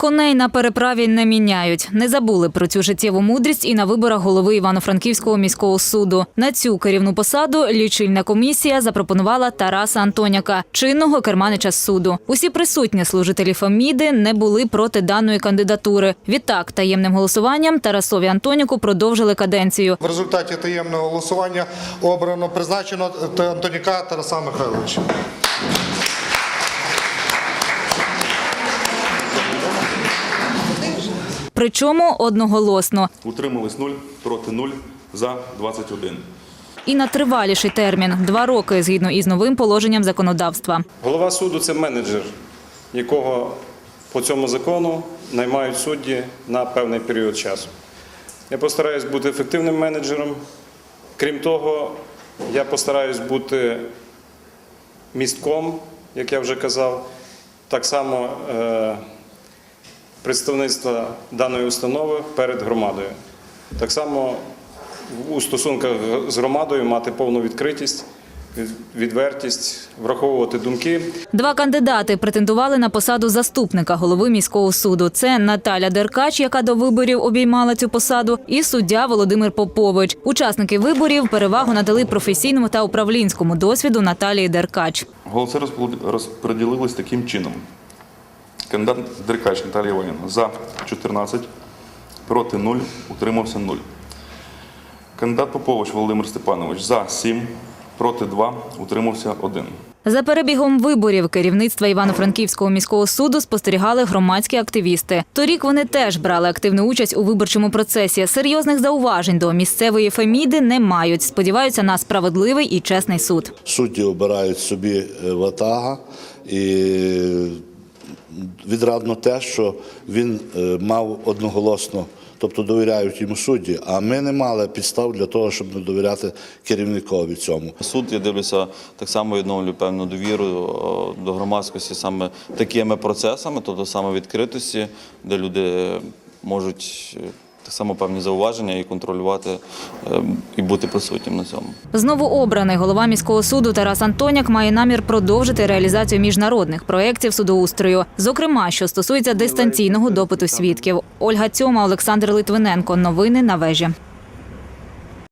Коней на переправі не міняють. Не забули про цю життєву мудрість і на виборах голови Івано-Франківського міського суду. На цю керівну посаду лічильна комісія запропонувала Тараса Антоняка, чинного керманича суду. Усі присутні служителі Феміди не були проти даної кандидатури. Відтак, таємним голосуванням Тарасові Антоніку продовжили каденцію. В результаті таємного голосування обрано призначено Антоніка Тараса Михайловича. Причому одноголосно. Утримались 0, проти 0, за 21. І на триваліший термін два роки згідно із новим положенням законодавства. Голова суду це менеджер, якого по цьому закону наймають судді на певний період часу. Я постараюсь бути ефективним менеджером. Крім того, я постараюсь бути містком, як я вже казав, так само е, представництва даної установи перед громадою. Так само у стосунках з громадою мати повну відкритість, відвертість, враховувати думки. Два кандидати претендували на посаду заступника голови міського суду. Це Наталя Деркач, яка до виборів обіймала цю посаду, і суддя Володимир Попович. Учасники виборів перевагу надали професійному та управлінському досвіду Наталії Деркач. Голоси розподілились таким чином. Кандидат Деркач Наталія Іванівна за 14, проти 0, утримався 0. Кандидат Попович Володимир Степанович за 7, проти 2, утримався 1. За перебігом виборів керівництва Івано-Франківського міського суду спостерігали громадські активісти. Торік вони теж брали активну участь у виборчому процесі. Серйозних зауважень до місцевої феміди не мають. Сподіваються на справедливий і чесний суд. Судді обирають собі е, ватага і відрадно те, що він е, мав одноголосно, тобто довіряють йому судді, а ми не мали підстав для того, щоб не довіряти керівникові цьому. Суд, я дивлюся, так само відновлює певну довіру до громадськості саме такими процесами, тобто саме відкритості, де люди можуть е, так само певні зауваження і контролювати е, і бути присутнім на цьому. Знову обраний голова міського суду Тарас Антоняк має намір продовжити реалізацію міжнародних проєктів судоустрою, зокрема, що стосується дистанційного допиту свідків. Ольга Цьома, Олександр Литвиненко. Новини на вежі.